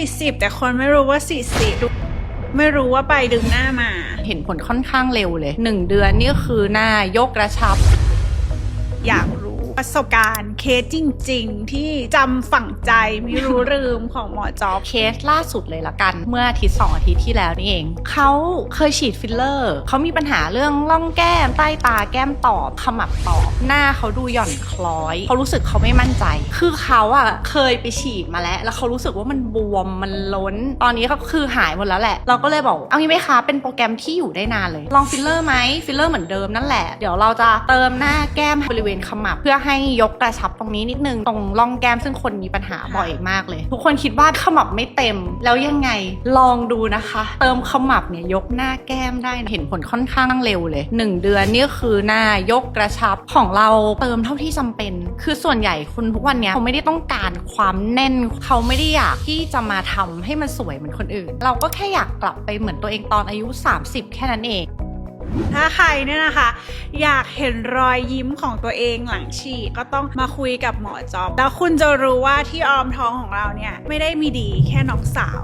40 แต่คนไม่รู้ว่า 40 ไม่รู้ว่าไปดึงหน้ามา เห็นผลค่อนข้างเร็วเลย 1 เดือนนี่คือหน้ายกกระชับ อยากรู้ ประสบการณ์เคสจริง ๆ ที่จำฝังใจไม่รู้ลืมของหมอจอบเคสล่าสุดเลยละกัน เมื่ออาทิตย์สองอาทิตย์ที่แล้วนี่เอง เขาเคยฉีดฟิลเลอร์เขามีปัญหาเรื่องร่องแก้มใต้ตาแก้มตอบขมับตอบ หน้าเขาดูหย่อนคล้อยเขารู้สึกเขาไม่มั่นใจ คือเขาอะเคยไปฉีดมาแล้ว แล้วเขารู้สึกว่ามันบวมมันล้น ตอนนี้ก็คือหายหมดแล้วแหละ เราก็เลยบอกเอางี้ไหมคะเป็นโปรแกรมที่อยู่ได้นานเลยลองฟิลเลอร์ไหมฟิลเลอร์เหมือนเดิมนั่นแหละเดี๋ยวเราจะเติมหน้าแก้มบริเวณขมับเพื่อให้ยกกระชับตรงนี้นิดนึงตรงร่องแก้มซึ่งคนมีปัญหาบ่อยมากเลย ทุกคนคิดว่าขมับไม่เต็มแล้วยังไงลองดูนะคะ เติมขมับเนี่ยยกหน้าแก้มได้นะเห็นผลค่อนข้างเร็วเลย 1 เดือนนี่คือหน้ายกกระชับของเราเติมเท่าที่จำเป็น คือส่วนใหญ่คนทุกวันเนี้ยเขาไม่ได้ต้องการความแน่นเขาไม่ได้อยากที่จะมาทำให้มันสวยเหมือนคนอื่น เราก็แค่อยากกลับไปเหมือนตัวเองตอนอายุ 30 แค่นั้นเอง ถ้าใครเนี่ยนะคะ อยากเห็นรอยยิ้มของตัวเองหลังฉีดก็ต้องมาคุยกับหมอจอบ แล้วคุณจะรู้ว่าที่ออมท้องของเราเนี่ย ไม่ได้มีดีแค่น้องสาว